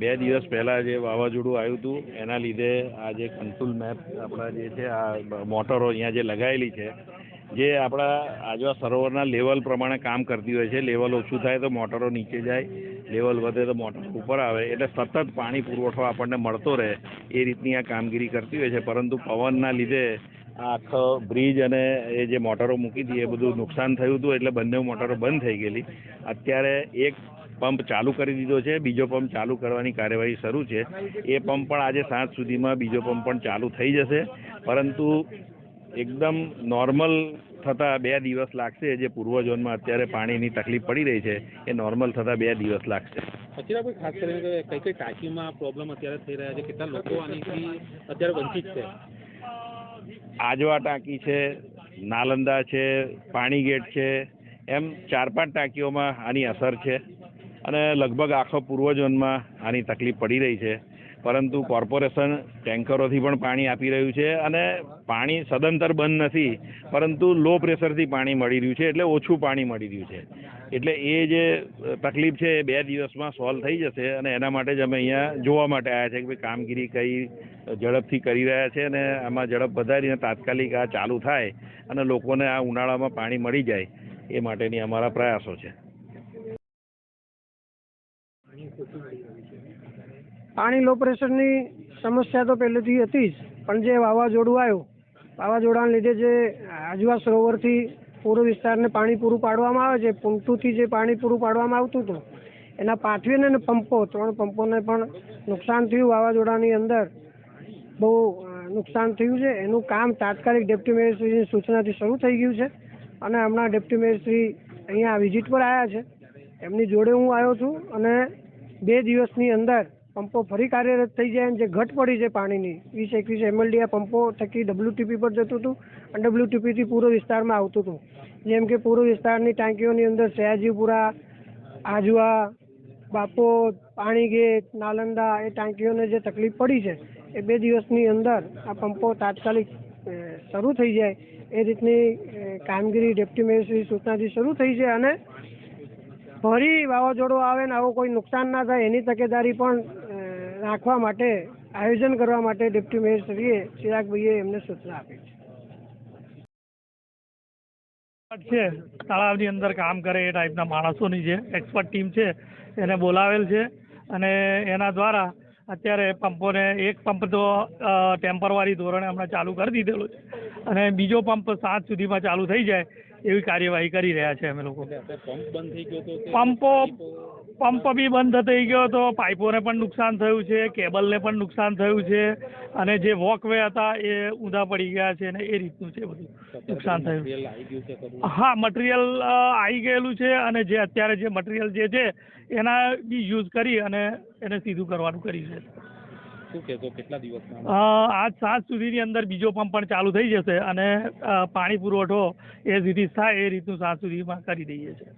બે દિવસ પહેલાં જે વાવાઝોડું આવ્યું હતું, એના લીધે આ જે કંટ્રોલ મેપ આપણા જે છે, આ મોટરો અહીંયા જે લગાવેલી છે, જે આપણા આજવા સરોવરના લેવલ પ્રમાણે કામ કરતી હોય છે. લેવલ ઓછું થાય તો મોટરો નીચે જાય લેવલ વધે તો મોટર ઉપર આવે. એટલે સતત પાણી પુરવઠો આપણને મળતો રહે, એ રીતની આ કામગીરી કરતી હોય છે. પરંતુ પવનના લીધે આ આખો બ્રિજ અને એ જે મોટરો મૂકી હતી, એ બધું નુકસાન થયું હતું, એટલે બંને મોટરો બંધ થઈ ગયેલી. અત્યારે એક પંપ ચાલુ કરી દીધો છે. બીજો પંપ ચાલુ કરવાની કાર્યવાહી શરૂ છે. એ પંપ પણ આજે સાંજ સુધીમાં બીજો પંપ પણ ચાલુ થઈ જશે. પરંતુ એકદમ નોર્મલ થતાં બે દિવસ લાગશે. જે પૂર્વ ઝોનમાં અત્યારે પાણીની તકલીફ પડી રહી છે એ નોર્મલ થતાં બે દિવસ લાગશે. ખાસ કરીને કઈ કઈ ટાંકીમાં પ્રોબ્લેમ અત્યારે થઈ રહ્યા છે? કેટલા લોકો આનીથી અત્યારે વંચિત છે? આજવા ટાંકી છે નાલંદા છે પાણીગેટ છે એમ ચાર પાંચ ટાંકીઓમાં આની અસર છે. અને લગભગ આખો પૂર્વજોનમાં આની તકલીફ પડી રહી છે. પરંતુ કોર્પોરેશન ટેન્કરોથી પણ પાણી આપી રહ્યું છે અને પાણી સદંતર બંધ નથી, પરંતુ લો પ્રેશરથી પાણી મળી રહ્યું છે એટલે ઓછું પાણી મળી રહ્યું છે. એટલે એ જે તકલીફ છે એ બે દિવસમાં સોલ્વ થઈ જશે અને એના માટે જ અમે અહીંયા જોવા માટે આવ્યા છે કે ભાઈ કામગીરી કઈ ઝડપથી કરી રહ્યા છે અને આમાં ઝડપ વધારીને તાત્કાલિક આ ચાલુ થાય અને લોકોને આ ઉનાળામાં પાણી મળી જાય એ માટેની અમારા પ્રયાસો છે. પાણી લો પ્રેશરની સમસ્યા તો પહેલેથી હતી જ, પણ જે વાવાઝોડું આવ્યું, વાવાઝોડાને લીધે જે આજવા સરોવરથી પૂર્વ વિસ્તારને પાણી પૂરું પાડવામાં આવે છે પુંટુથી જે પાણી પૂરું પાડવામાં આવતું હતું, એના પાથવીને અને પંપો, ત્રણ પંપોને પણ નુકસાન થયું વાવાઝોડાની અંદર. બહુ નુકસાન થયું છે. એનું કામ તાત્કાલિક ડેપ્ટી મેજિસ્ટ્રેટની સૂચનાથી શરૂ થઈ ગયું છે અને હમણાં ડેપ્ટી મેજિસ્ટ્રેટ અહીંયા વિઝિટ પર આવ્યા છે. એમની જોડે હું આવ્યો છું અને બે દિવસની અંદર પંપો ફરી કાર્યરત થઈ જાય અને જે ઘટ પડી છે પાણીની વીસ એકવીસ એમએલડી આ પંપો થકી ડબ્લ્યુટીપી પર જતું હતું અને ડબ્લ્યુટીપીથી પૂર્વ વિસ્તારમાં આવતું હતું. જેમ કે પૂર્વ વિસ્તારની ટાંકીઓની અંદર સયાજીપુરા, આજવા, બાપોદ, પાણીગેટ, નાલંદા એ ટાંકીઓને જે તકલીફ પડી છે, એ બે દિવસની અંદર આ પંપો તાત્કાલિક શરૂ થઈ જાય. એ રીતની કામગીરી ડેપ્ટી મેજિસ્ટ્રેટની સૂચનાથી શરૂ થઈ છે અને ફરી વાવાઝોડું આવે ને આવું કોઈ નુકસાન ના થાય, એની તકેદારી પણ રાખવા માટે, આયોજન કરવા માટે ડેપ્ટી મેયરશ્રીએ ચિરાગભાઈએ એમને સૂચના આપી છે. છે, તળાવની અંદર કામ કરે એ ટાઈપના માણસોની જે એક્સપર્ટ ટીમ છે, એને બોલાવેલ છે અને એના દ્વારા અત્યારે પંપોને એક પંપ તો ટેમ્પરવારી ધોરણે હમણાં ચાલુ કરી દીધેલો છે અને બીજો પંપ સાત સુધીમાં ચાલુ થઈ જાય એવી કાર્યવાહી કરી રહ્યા છે અમે લોકો. પંપ પંપો બી બંધ થઈ ગયો હતો પાઇપોને પણ નુકસાન થયું છે કેબલને પણ નુકસાન થયું છે અને જે વોકવે હતા એ ઊંધા પડી ગયા છે ને એ રીતનું છે બધું. નુકસાન થયું. હા મટીરિયલ આવી ગયેલું છે અને જે અત્યારે જે મટીરિયલ જે છે એના બી યુઝ કરી અને એને સીધું કરવાનું કર્યું છે. શું કહેશો, કેટલા દિવસમાં આજ સાંજ સુધીની અંદર બીજો પંપ પણ ચાલુ થઈ જશે અને પાણી પુરવઠો એ સુધી થાય એ રીતનું સાંજ સુધીમાં કરી દઈએ છીએ.